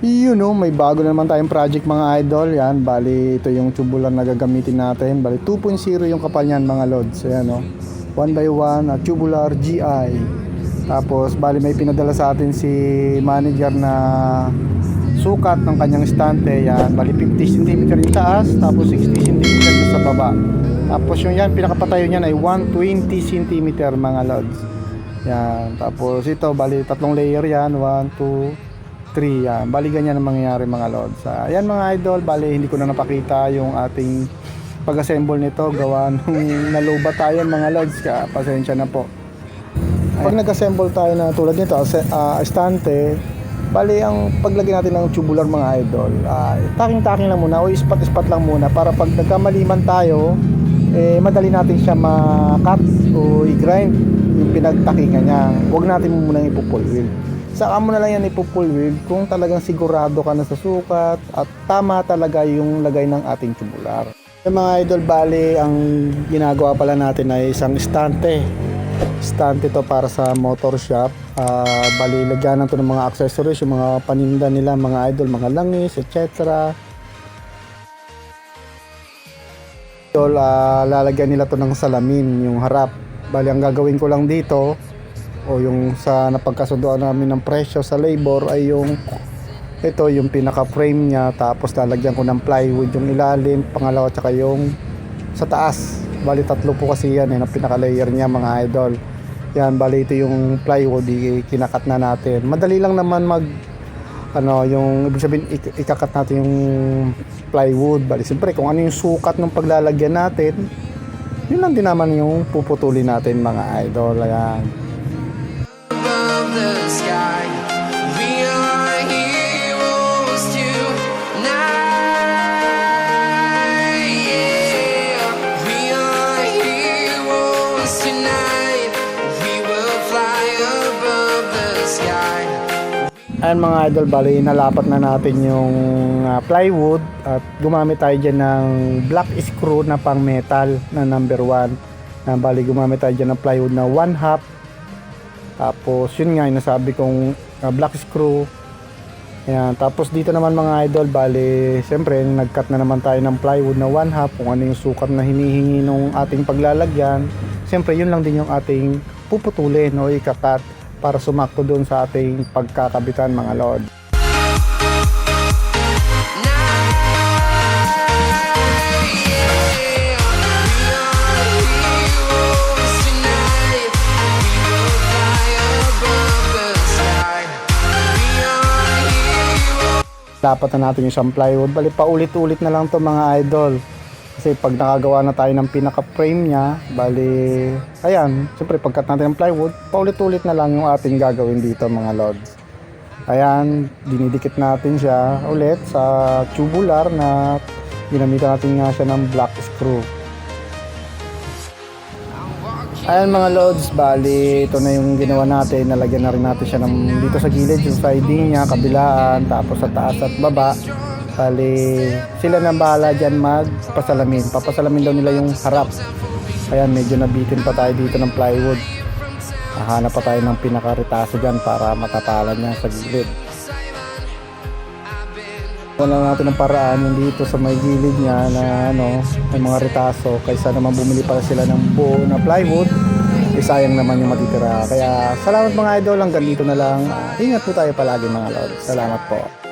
You know, may bago na naman tayong project mga idol. Yan, bali ito yung tubular na gagamitin natin. Bali 2.0 yung kapal niyan mga lods. Ayan o. 1 by 1 at tubular GI. Tapos bali may pinadala sa atin si manager na sukat ng kanyang estante. Yan, bali 50 cm yung taas, tapos 60 cm sa baba. Tapos yung yan, pinakapatayo niyan ay 120 cm mga lods. Yan, tapos ito, bali tatlong layer yan, 1, 2, 3 yan. Bali ganyan ang mangyayari mga lods. Ah, ayan mga idol, bali hindi ko na napakita yung ating pag-assemble nito. Gawa nung naluba tayo mga lods. Ka, pasensya na po. Pag nag-assemble tayo na tulad nito, ah, estante, bali ang paglagay natin ng tubular mga idol, ah, taking-taking lang muna o ispat-ispat lang muna para pag nagkamaliman tayo, eh, madali natin siya ma-cut o i-grind yung pinagtakingan niya. Huwag natin muna ipo-full wheel. Saka mo na lang yan ipo-full wheel kung talagang sigurado ka na sa sukat at tama talaga yung lagay ng ating tubular. Yung mga idol, bali, ang ginagawa pala natin ay isang estante. Estante to para sa motor shop. Ah, bali, lagyan to ng mga accessories, yung mga paninda nila, mga idol, mga langis, etc. Idol, ah, lalagyan nila to ng salamin, yung harap. Bali, ang gagawin ko lang dito, o yung sa napagkasunduan namin ng presyo sa labor ay yung ito yung pinaka frame niya. Tapos lalagyan ko ng plywood yung ilalim pangalawa tsaka yung sa taas. Bali tatlo po kasi yan eh, ang pinaka layer niya mga idol. Yan bali ito yung plywood kinakat na natin. Madali lang naman mag ano yung ibig sabihin ik- ikakat natin yung plywood. Bali siyempre kung ano yung sukat ng paglalagyan natin yun lang din naman yung puputulin natin mga idol. Ayan Ayan mga idol, bali nalapat na natin yung ah, plywood at gumamit tayo dyan ng black screw na pang metal na number 1 na bali gumamit tayo dyan ng plywood na 1 half. Tapos yun nga yung nasabi kong ah, black screw Ayan, tapos dito naman mga idol, bali, siyempre, nag-cut na naman tayo ng plywood na 1 half, kung ano yung sukat na hinihingi ng ating paglalagyan. Siyempre, yun lang din yung ating puputulin o ikakat para sumakto doon sa ating pagkakabitan mga lord. Dapat na natin yung isang plywood. Bali, paulit-ulit na lang to mga idol. Kasi pag nakagawa na tayo ng pinaka-frame niya, bali, ayan, siyempre pagkat natin ng plywood, paulit-ulit na lang yung ating gagawin dito mga lords. Ayan, dinidikit natin siya ulit sa tubular na ginamitan natin nga siya ng black screw. Ayan mga loads, bali ito na yung ginawa natin, nalagyan na rin natin siya ng dito sa gilid, yung siding niya, kabilaan, tapos sa taas at baba. Bali, sila na bahala dyan magpasalamin. Papasalamin daw nila yung harap. Ayan, medyo nabitin pa tayo dito ng plywood. Hahanap pa tayo ng pinakaritaso dyan para matapalan niya sa gilid. Wala natin ng paraan yung dito sa may gilid niya na ano, may mga ritaso kaysa naman bumili pa sila ng buo na plywood eh sayang naman yung matitira. Kaya salamat mga idol, hanggang dito na lang. Ingat po tayo palagi mga lord. Salamat po.